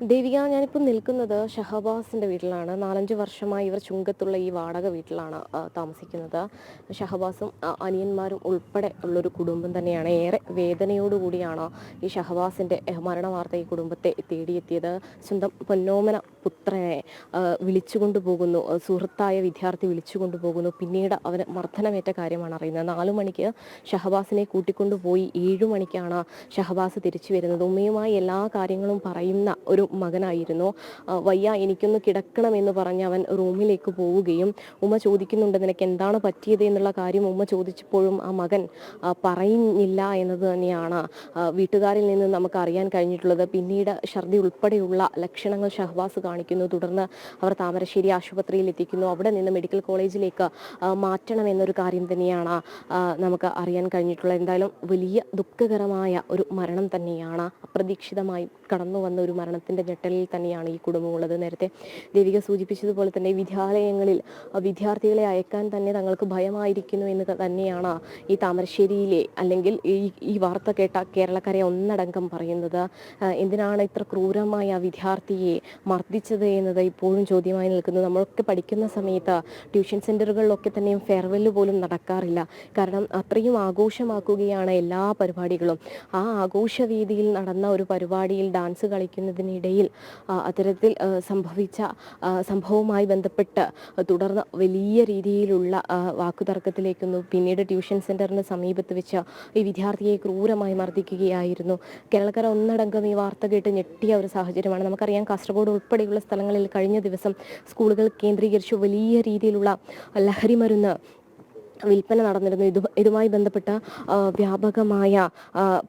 ദേവിക ഞാനിപ്പോൾ നിൽക്കുന്നത് ഷഹബാസിന്റെ വീട്ടിലാണ്. നാലഞ്ച് വർഷമായി ഇവർ ചുങ്കത്തുള്ള ഈ വാടക വീട്ടിലാണ് താമസിക്കുന്നത്. ഷഹബാസും അനിയന്മാരും ഉൾപ്പെടെ ഉള്ളൊരു കുടുംബം തന്നെയാണ്. ഏറെ വേദനയോടുകൂടിയാണ് ഈ ഷഹബാസിന്റെ മരണ വാർത്ത ഈ കുടുംബത്തെ തേടിയെത്തിയത്. സ്വന്തം പൊന്നോമന പുത്രനെ വിളിച്ചു വിളിച്ചുകൊണ്ടു പോകുന്നു. സുഹൃത്തായ വിദ്യാർത്ഥി വിളിച്ചുകൊണ്ടു പോകുന്നു. പിന്നീട് അവന് മർദ്ദനമേറ്റ കാര്യമാണ് അറിയുന്നത്. നാലു മണിക്ക് ഷഹബാസിനെ കൂട്ടിക്കൊണ്ടുപോയി. ഏഴു മണിക്കാണ് ഷഹബാസ് തിരിച്ചു വരുന്നത്. ഉമ്മയുമായി എല്ലാ കാര്യങ്ങളും പറയുന്ന ഒരു മകനായിരുന്നു. വയ്യ എനിക്കൊന്ന് കിടക്കണം എന്ന് പറഞ്ഞ് അവൻ റൂമിലേക്ക് പോവുകയും ഉമ്മ ചോദിക്കുന്നുണ്ട് നിനക്ക് എന്താണ് പറ്റിയത്? എന്നുള്ള കാര്യം ഉമ്മ ചോദിച്ചപ്പോഴും ആ മകൻ പറയുന്നില്ല എന്നത് തന്നെയാണ്. വീട്ടുകാരിൽ നിന്ന് നമുക്ക് അറിയാൻ കഴിഞ്ഞിട്ടുള്ളത് പിന്നീട് ഛർദി ഉൾപ്പെടെയുള്ള ലക്ഷണങ്ങൾ ഷഹബാസ് കാണിക്കുന്നു. തുടർന്ന് അവർ താമരശ്ശേരി ആശുപത്രിയിൽ എത്തിക്കുന്നു. അവിടെ നിന്ന് മെഡിക്കൽ കോളേജിലേക്ക് മാറ്റണം എന്നൊരു കാര്യം തന്നെയാണ് നമുക്ക് അറിയാൻ കഴിഞ്ഞിട്ടുള്ളത്. എന്തായാലും വലിയ ദുഃഖകരമായ ഒരു മരണം തന്നെയാണ്. അപ്രതീക്ഷിതമായി കടന്നു വന്ന ഒരു മരണത്തിന്റെ ഞെട്ടലിൽ തന്നെയാണ് ഈ കുടുംബമുള്ളത്. നേരത്തെ ദേവിക സൂചിപ്പിച്ചതുപോലെ തന്നെ വിദ്യാലയങ്ങളിൽ വിദ്യാർത്ഥികളെ അയക്കാൻ തന്നെ തങ്ങൾക്ക് ഭയമായിരിക്കുന്നു എന്ന് തന്നെയാണ് ഈ താമരശ്ശേരിയിലെ അല്ലെങ്കിൽ ഈ ഈ വാർത്ത കേട്ട കേരളക്കരെ ഒന്നടങ്കം പറയുന്നത്. എന്തിനാണ് ഇത്ര ക്രൂരമായ ആ വിദ്യാർത്ഥിയെ മർദ്ദിച്ചത് എന്നത് ഇപ്പോഴും ചോദ്യമായി നിൽക്കുന്നു നമ്മളൊക്കെ പഠിക്കുന്ന സമയത്ത് ട്യൂഷൻ സെന്ററുകളിലൊക്കെ തന്നെയും ഫെയർവെൽ പോലും നടക്കാറില്ല. കാരണം അത്രയും ആഘോഷമാക്കുകയാണ് എല്ലാ പരിപാടികളും. ആ ആഘോഷവേദിയിൽ നടന്ന ഒരു പരിപാടിയിൽ ഡാൻസ് കളിക്കുന്നതിനിടയിൽ ആ, അത്തരത്തിൽ സംഭവിച്ച സംഭവവുമായി ബന്ധപ്പെട്ട് തുടർന്ന് വലിയ രീതിയിലുള്ള വാക്കുതർക്കത്തിലേക്കൊന്നു പിന്നീട് ട്യൂഷൻ സെന്ററിന് സമീപത്ത് വെച്ച് ഈ വിദ്യാർത്ഥിയെ ക്രൂരമായി മർദ്ദിക്കുകയായിരുന്നു. കേരളക്കര ഒന്നടങ്കം ഈ വാർത്ത കേട്ട് ഞെട്ടിയ ഒരു സാഹചര്യമാണ്. നമുക്കറിയാം കാസർഗോഡ് ഉൾപ്പെടെയുള്ള സ്ഥലങ്ങളിൽ കഴിഞ്ഞ ദിവസം സ്കൂളുകൾ കേന്ദ്രീകരിച്ച് വലിയ രീതിയിലുള്ള ലഹരി മരുന്ന് വിൽപ്പന നടന്നിരുന്നു. ഇത് ഇതുമായി ബന്ധപ്പെട്ട വ്യാപകമായ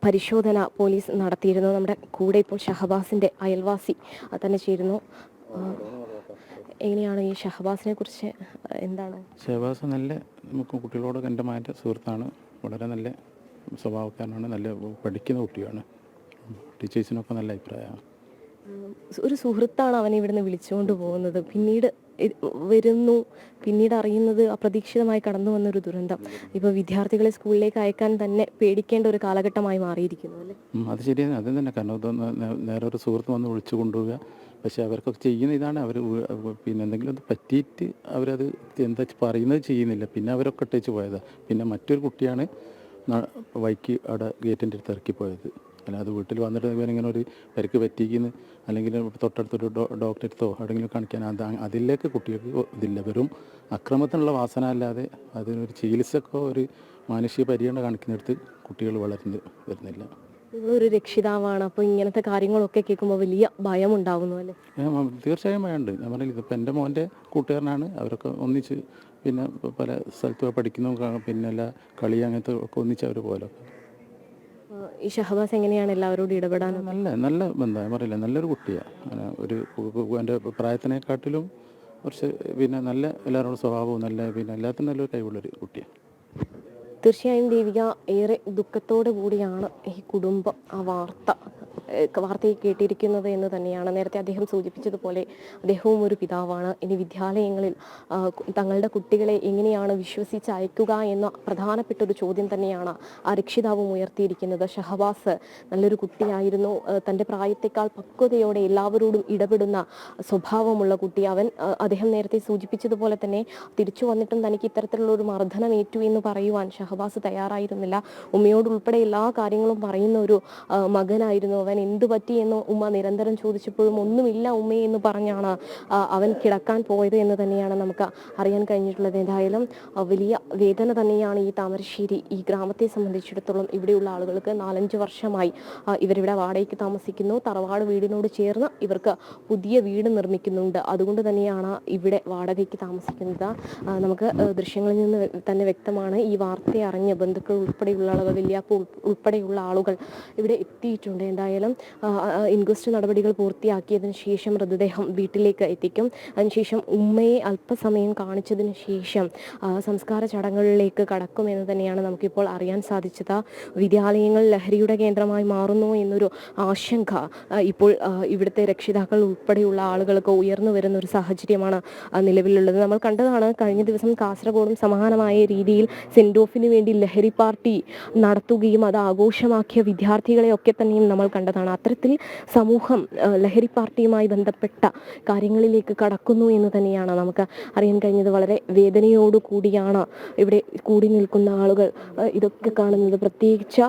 പരിശോധന പോലീസ് നടത്തിയിരുന്നു. നമ്മുടെ കൂടെ ഇപ്പോൾ ഷഹബാസിന്റെ അയൽവാസി തന്നെ ചേരുന്നു. എങ്ങനെയാണ് ഈ ഷഹബാസിനെ കുറിച്ച് എന്താണ്? ഷഹബാസ് നല്ല നമുക്ക് കുട്ടികളോട് എന്റെ മാറ്റ സുഹൃത്താണ്. വളരെ നല്ല സ്വഭാവക്കാരനാണ് നല്ല പഠിക്കുന്ന കുട്ടിയാണ്. ടീച്ചേഴ്സിനൊക്കെ നല്ല അഭിപ്രായമാണ്. ഒരു സുഹൃത്താണ് അവനെ ഇവിടുന്ന് വിളിച്ചുകൊണ്ട് പോകുന്നത്. പിന്നീട് വരുന്നു. പിന്നീട് അറിയുന്നത് അപ്രതീക്ഷിതമായി കടന്നു വന്നൊരു ദുരന്തം. ഇപ്പോൾ വിദ്യാർത്ഥികളെ സ്കൂളിലേക്ക് അയക്കാൻ തന്നെ പേടിക്കേണ്ട ഒരു കാലഘട്ടമായി മാറിയിരിക്കുന്നു അല്ലേ? അത് ശരിയാണ് അത് തന്നെ. കാരണം നേരെ ഒരു സുഹൃത്ത് വന്ന് വിളിച്ചു കൊണ്ടുപോവുക പക്ഷേ അവർക്കൊക്കെ ചെയ്യുന്ന ഇതാണ്. അവർ പിന്നെ എന്തെങ്കിലും അത് പറ്റിയിട്ട് അവരത് എന്താ പറയുന്നത് ചെയ്യുന്നില്ല. പിന്നെ അവരൊക്കെ ഇട്ടേച്ച് പോയതാണ് പിന്നെ മറ്റൊരു കുട്ടിയാണ് വൈക്ക് അവിടെ ഗേറ്റിന്റെ അടുത്ത് ഇറക്കി പോയത് അല്ല അത് വീട്ടിൽ വന്നിട്ട് ഇവനിങ്ങനെ ഒരു പരിക്ക് പറ്റിക്കുന്നു അല്ലെങ്കിൽ തൊട്ടടുത്തൊരു ഡോ ഡോക്ടറെ അടുത്തോ എവിടെയെങ്കിലും കാണിക്കാൻ അത് അതിലേക്ക് കുട്ടികൾക്ക് ഇതില്ല. വെറും അക്രമത്തിനുള്ള വാസന അല്ലാതെ അതിനൊരു ചികിത്സക്കോ ഒരു മാനുഷിക പരിഗണന കാണിക്കുന്നിടത്ത് കുട്ടികൾ വളർന്നു വരുന്നില്ല. നിങ്ങളൊരു രക്ഷിതാവാണ്. അപ്പോൾ ഇങ്ങനത്തെ കാര്യങ്ങളൊക്കെ കേൾക്കുമ്പോൾ വലിയ ഭയം ഉണ്ടാകുന്നു അല്ലേ തീർച്ചയായും ഭയമുണ്ട്. ഞാൻ പറഞ്ഞില്ല ഇതിപ്പോൾ എന്റെ മോന്റെ കൂട്ടുകാരനാണ്. അവരൊക്കെ ഒന്നിച്ച് പിന്നെ പല സ്ഥലത്ത് പഠിക്കുന്നു. പിന്നെ എല്ലാ കളി അങ്ങനത്തെ ഒക്കെ ഒന്നിച്ച് അവർ പോലൊക്കെ ആ, ഈ ഷഹബാസ് എങ്ങനെയാണ് എല്ലാവരോടും ഇടപെടാൻ നല്ല നല്ല ബന്ധം. പറയില്ല? നല്ലൊരു കുട്ടിയാണ് ഒരു എന്റെ പ്രായത്തിനെക്കാട്ടിലും കുറച്ച് പിന്നെ നല്ല എല്ലാവരോടും സ്വഭാവവും നല്ല പിന്നെ എല്ലാത്തിനും നല്ലൊരു കഴിവുള്ളൊരു കുട്ടിയാണ് തീർച്ചയായും ദേവിക ഏറെ ദുഃഖത്തോടു കൂടിയാണ് ഈ കുടുംബം ആ വാർത്ത. വാർത്തയെ കേട്ടിരിക്കുന്നത് എന്ന് തന്നെയാണ്. നേരത്തെ അദ്ദേഹം സൂചിപ്പിച്ചതുപോലെ അദ്ദേഹവും ഒരു പിതാവാണ്. ഇനി വിദ്യാലയങ്ങളിൽ തങ്ങളുടെ കുട്ടികളെ എങ്ങനെയാണ് വിശ്വസിച്ച് അയക്കുക എന്ന പ്രധാനപ്പെട്ട ഒരു ചോദ്യം തന്നെയാണ് ആ രക്ഷിതാവും ഉയർത്തിയിരിക്കുന്നത്. ഷഹബാസ് നല്ലൊരു കുട്ടിയായിരുന്നു. തന്റെ പ്രായത്തെക്കാൾ പക്വതയോടെ എല്ലാവരോടും ഇടപെടുന്ന സ്വഭാവമുള്ള കുട്ടി അവൻ. അദ്ദേഹം നേരത്തെ സൂചിപ്പിച്ചതുപോലെ തന്നെ തിരിച്ചു വന്നിട്ടും തനിക്ക് ഇത്തരത്തിലുള്ള ഒരു മർദ്ദനമേറ്റു എന്ന് പറയുവാൻ ഷഹബാസ് തയ്യാറായിരുന്നില്ല. ഉമ്മയോട് ഉൾപ്പെടെ എല്ലാ കാര്യങ്ങളും പറയുന്ന ഒരു മകനായിരുന്നു അവൻ. എന്തു പറ്റി എന്ന് ഉമ്മ നിരന്തരം ചോദിച്ചപ്പോഴും ഒന്നുമില്ല ഉമ്മയെ എന്ന് പറഞ്ഞാണ് അവൻ കിടക്കാൻ പോയത് എന്ന് തന്നെയാണ് നമുക്ക് അറിയാൻ കഴിഞ്ഞിട്ടുള്ളത്. എന്തായാലും വലിയ വേദന തന്നെയാണ് ഈ താമരശ്ശേരി ഈ ഗ്രാമത്തെ സംബന്ധിച്ചിടത്തോളം ഇവിടെയുള്ള ആളുകൾക്ക് നാലഞ്ച് വർഷമായി ഇവരിവിടെ വാടകയ്ക്ക് താമസിക്കുന്നു. തറവാട് വീടിനോട് ചേർന്ന് ഇവർക്ക് പുതിയ വീട് നിർമ്മിക്കുന്നുണ്ട്. അതുകൊണ്ട് തന്നെയാണ് ഇവിടെ വാടകയ്ക്ക് താമസിക്കുന്നത്. നമുക്ക് ദൃശ്യങ്ങളിൽ നിന്ന് തന്നെ വ്യക്തമാണ് ഈ വാർത്ത അറിഞ്ഞ് ബന്ധുക്കൾ ഉൾപ്പെടെയുള്ള ആളുകൾ വലിയ ഉൾ- ഉൾപ്പെടെയുള്ള ആളുകൾ ഇവിടെ എത്തിയിട്ടുണ്ട്. എന്തായാലും ആ, ഇൻക്വസ്റ്റ് നടപടികൾ പൂർത്തിയാക്കിയതിന് ശേഷം മൃതദേഹം വീട്ടിലേക്ക് എത്തിക്കും. അതിനുശേഷം ഉമ്മയെ അല്പസമയം കാണിച്ചതിന് ശേഷം സംസ്കാര ചടങ്ങുകളിലേക്ക് കടക്കുമെന്ന് തന്നെയാണ് നമുക്കിപ്പോൾ അറിയാൻ സാധിച്ചത്. വിദ്യാലയങ്ങൾ ലഹരിയുടെ കേന്ദ്രമായി മാറുന്നു എന്നൊരു ആശങ്ക ഇപ്പോൾ ഇവിടുത്തെ രക്ഷിതാക്കൾ ഉൾപ്പെടെയുള്ള ആളുകൾക്ക് ഉയർന്നു വരുന്ന ഒരു സാഹചര്യമാണ് നിലവിലുള്ളത്. നമ്മൾ കണ്ടതാണ് കഴിഞ്ഞ ദിവസം കാസർഗോഡും സമാനമായ രീതിയിൽ സെന്റ് ഓഫിന് വേണ്ടി ലഹരി പാർട്ടി നടത്തുകയും അത് ആഘോഷമാക്കിയ വിദ്യാർത്ഥികളെ ഒക്കെ തന്നെയും നമ്മൾ കണ്ടതാണ്. എന്നുള്ളതാണ്. അത്തരത്തിൽ സമൂഹം ലഹരി പാർട്ടിയുമായി ബന്ധപ്പെട്ട കാര്യങ്ങളിലേക്ക് കടക്കുന്നു എന്ന് തന്നെയാണ് നമുക്ക് അറിയാൻ കഴിഞ്ഞത്. വളരെ വേദനയോടു കൂടിയാണ് ഇവിടെ കൂടി നിൽക്കുന്ന ആളുകൾ ഇതൊക്കെ കാണുന്നത്. പ്രത്യേകിച്ച്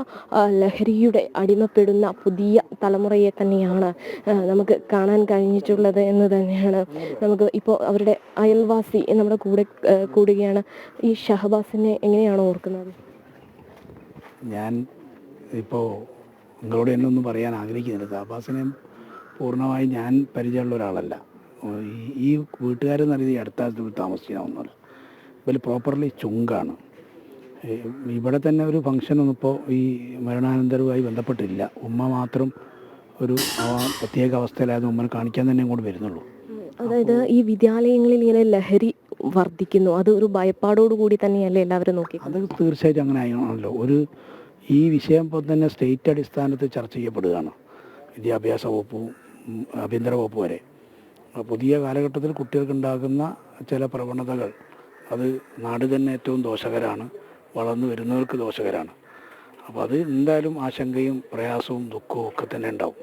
ലഹരിയുടെ അടിമപ്പെടുന്ന പുതിയ തലമുറയെ തന്നെയാണ് നമുക്ക് കാണാൻ കഴിഞ്ഞിട്ടുള്ളത് എന്ന് തന്നെയാണ് നമുക്ക് ഇപ്പോൾ അവരുടെ അയൽവാസി നമ്മുടെ കൂടെ കൂടുകയാണ്. ഈ ഷഹബാസിനെ എങ്ങനെയാണ് ഓർക്കുന്നത്? ഞാൻ ഇപ്പോൾ നിങ്ങളോട് എന്നെ ഒന്നും പറയാൻ ആഗ്രഹിക്കുന്നില്ല. സാബാസിനെ പൂർണമായി ഞാൻ പരിചയമുള്ള ഒരാളല്ല. ഈ- വീട്ടുകാരെന്ന് പറയുന്നത് ഈ അടുത്ത കാലത്ത് താമസിക്കാവുന്നല്ല ഇവർ പ്രോപ്പർലി ചുങ്കാണ്. ഇവിടെ തന്നെ ഒരു ഫംഗ്ഷനൊന്നും ഇപ്പോൾ ഈ മരണാനന്തരവുമായി ബന്ധപ്പെട്ടില്ല. ഉമ്മ മാത്രം ഒരു പ്രത്യേക അവസ്ഥയിലായത് ഉമ്മനെ കാണിക്കാൻ തന്നെ ഇങ്ങോട്ട് വരുന്നുള്ളൂ. അതായത് ഈ വിദ്യാലയങ്ങളിൽ ഇങ്ങനെ ലഹരി വർദ്ധിക്കുന്നു. അത് ഒരു ഭയപ്പാടോടു കൂടി തന്നെയല്ലേ എല്ലാവരും നോക്കി? അത് തീർച്ചയായിട്ടും അങ്ങനെ ആണല്ലോ. ഒരു ഈ വിഷയം ഇപ്പോൾ തന്നെ സ്റ്റേറ്റ് അടിസ്ഥാനത്തിൽ ചർച്ച ചെയ്യപ്പെടുകയാണ്. വിദ്യാഭ്യാസ വകുപ്പും ആഭ്യന്തര വകുപ്പ് വരെ. പുതിയ കാലഘട്ടത്തിൽ കുട്ടികൾക്കുണ്ടാകുന്ന ചില പ്രവണതകൾ അത് നാട് തന്നെ ഏറ്റവും ദോഷകരമാണ് വളർന്നു വരുന്നവർക്ക് ദോഷകരാണ്. അപ്പോൾ അത് എന്തായാലും ആശങ്കയും പ്രയാസവും ദുഃഖവും ഒക്കെ തന്നെ ഉണ്ടാവും.